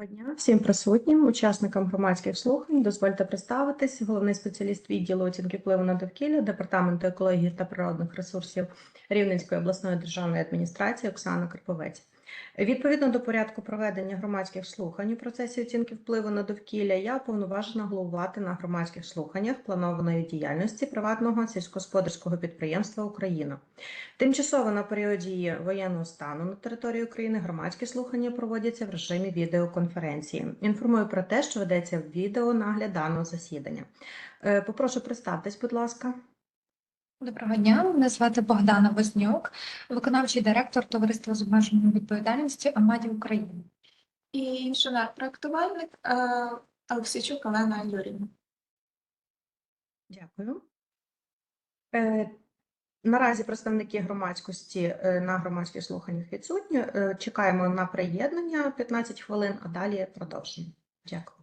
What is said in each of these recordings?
Доброго дня всім присутнім, учасникам громадських слухань. Дозвольте представитись. Головний спеціаліст відділу оцінки впливу на довкілля Департаменту екології та природних ресурсів Рівненської обласної державної адміністрації Оксана Карповець. Відповідно до порядку проведення громадських слухань у процесі оцінки впливу на довкілля, я повноважена головувати на громадських слуханнях планованої діяльності приватного сільськогосподарського підприємства Україна. Тимчасово на період дії воєнного стану на території України громадські слухання проводяться в режимі відеоконференції. Інформую про те, що ведеться відеонагляд даного засідання. Е, Попрошу представтесь, будь ласка. Доброго дня, мене звати Богдана Вознюк, виконавчий директор товариства з обмеженою відповідальністю Амаді України. І інженер-проектувальник е, Олексійчук Олена Юрівна. Дякую. Е, Наразі представники громадськості е, на громадських слуханнях відсутні. Чекаємо на приєднання 15 хвилин, а далі продовжимо. Дякую.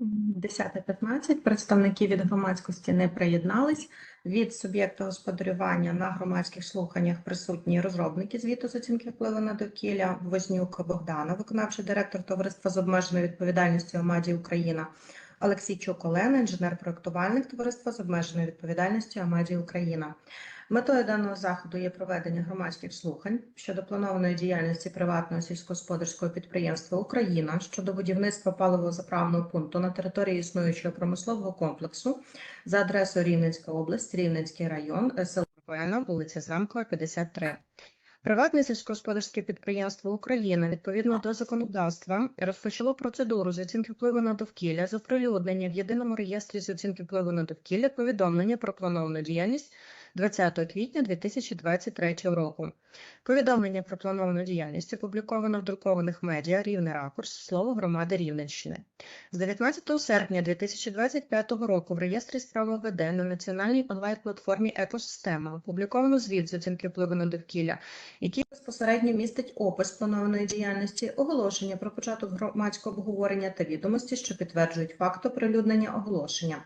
10.15. Представники від громадськості не приєднались. Від суб'єкта господарювання на громадських слуханнях присутні розробники звіту з оцінки впливу на довкілля Вознюк Богдана, виконавчий директор товариства з обмеженою відповідальністю Амаді Україна, Олексійчук Олена, інженер-проектувальник товариства з обмеженою відповідальністю Амаді Україна. Метою даного заходу є проведення громадських слухань щодо планованої діяльності приватного сільськогосподарського підприємства Україна щодо будівництва паливозаправного пункту на території існуючого промислового комплексу за адресою Рівненська область, Рівненський район, село Буена, вулиця Замкова, 53. Приватне сільськогосподарське підприємство України відповідно до законодавства розпочало процедуру з оцінки впливу на довкілля з оприлюднення в єдиному реєстрі з оцінки впливу на довкілля повідомлення про плановану діяльність 20 квітня 2023 року. Повідомлення про плановану діяльність опубліковано в друкованих медіа Рівне ракурс слово громади Рівненщини. З 19 серпня 2025 року в реєстрі справ ОВД на національній онлайн-платформі Екосистема опубліковано звіт з оцінки впливу на довкілля, який безпосередньо містить опис планованої діяльності, оголошення про початок громадського обговорення та відомості, що підтверджують факт оприлюднення оголошення.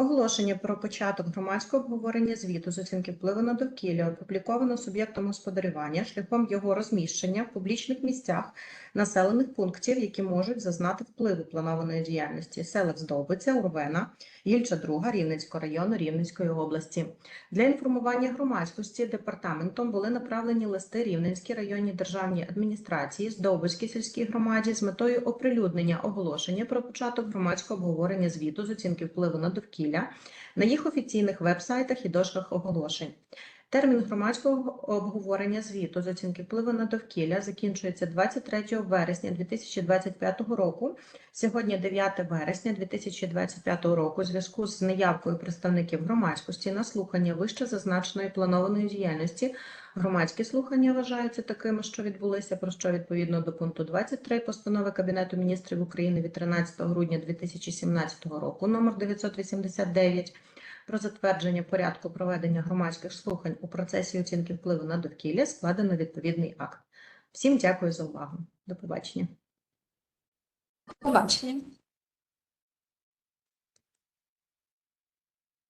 Оголошення про початок громадського обговорення звіту з оцінки впливу на довкілля опубліковано суб'єктом господарювання шляхом його розміщення в публічних місцях населених пунктів, які можуть зазнати впливу планованої діяльності селах Здобиця, Урвена, Гільча Друга Рівненського району Рівненської області. Для інформування громадськості департаментом були направлені листи Рівненській районній державній адміністрації, Здобицькій сільській громаді з метою оприлюднення оголошення про початок громадського обговорення звіту з оцінки впливу на довкілля на їх офіційних веб-сайтах і дошках оголошень. Термін громадського обговорення звіту з оцінки впливу на довкілля закінчується 23 вересня 2025 року. Сьогодні 9 вересня 2025 року. У зв'язку з неявкою представників громадськості на слухання вище зазначеної планованої діяльності. Громадські слухання вважаються такими, що відбулися, про що відповідно до пункту 23 постанови Кабінету міністрів України від 13 грудня 2017 року, номер 989, про затвердження порядку проведення громадських слухань у процесі оцінки впливу на довкілля складено відповідний акт. Всім дякую за увагу. До побачення. Побачення.